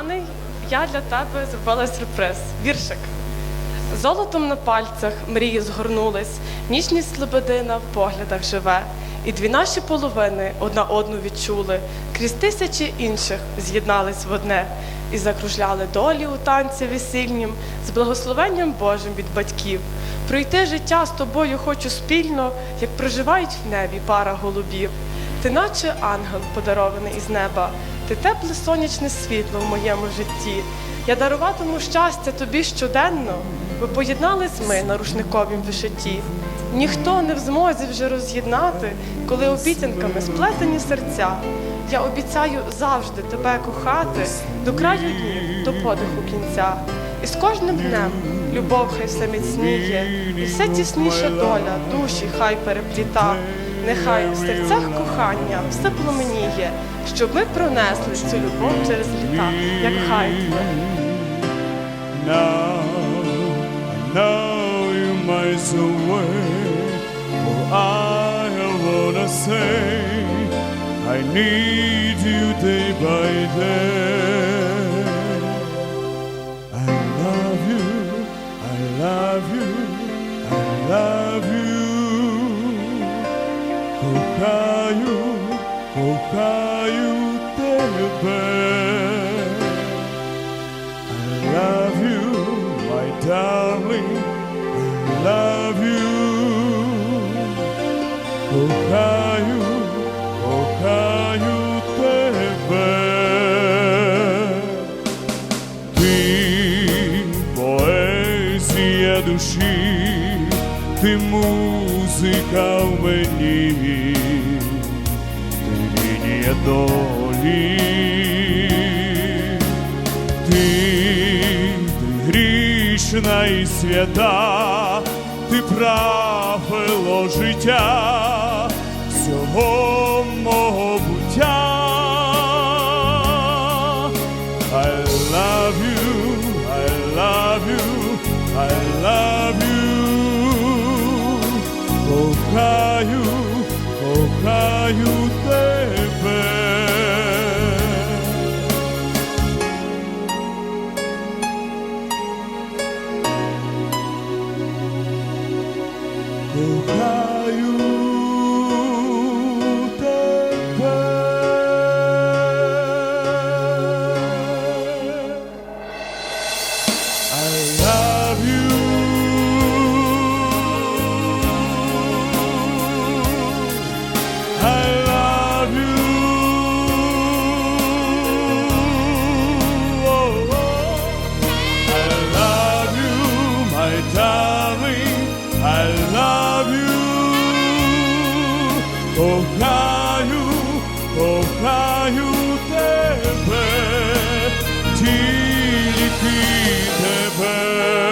коханий, я для тебе зробила сюрприз. Віршик. Золотом на пальцях мрії згорнулись, ніжність слободина в поглядах живе. І дві наші половини одна одну відчули, крізь тисячі інших з'єднались в одне і закружляли долі у танці весільнім з благословенням Божим від батьків. Пройти життя з тобою хочу спільно, як проживають в небі пара голубів. Ти наче ангел, подарований із неба, ти тепле сонячне світло в моєму житті. Я даруватиму щастя тобі щоденно, ви поєднались ми на рушниковім вишиті. Ніхто не в змозі вже роз'єднати, коли обіцянками сплетені серця. Я обіцяю завжди тебе кохати до краю днів, до подиху кінця. І з кожним днем любов хай все міцніє, і все тісніша доля душі хай перепліта. Нехай в серцях кохання все пломеніє, щоб ми пронесли цю любов через літа, як хай. Oh, I need you day by day. Кохаю, кохаю тебе. I love you, my darling. I love you. Кохаю, кохаю тебе. Ти поезія душі, ти музика в мені, ти лінія долі. Ти, ти грішна і свята, ти правило життя всього мого буття. I love you, I love you, I love you. Кохаю, кохаю тебе. Кохаю тебе. I love you. Love you. Кохаю, кохаю тебе, тільки тебе.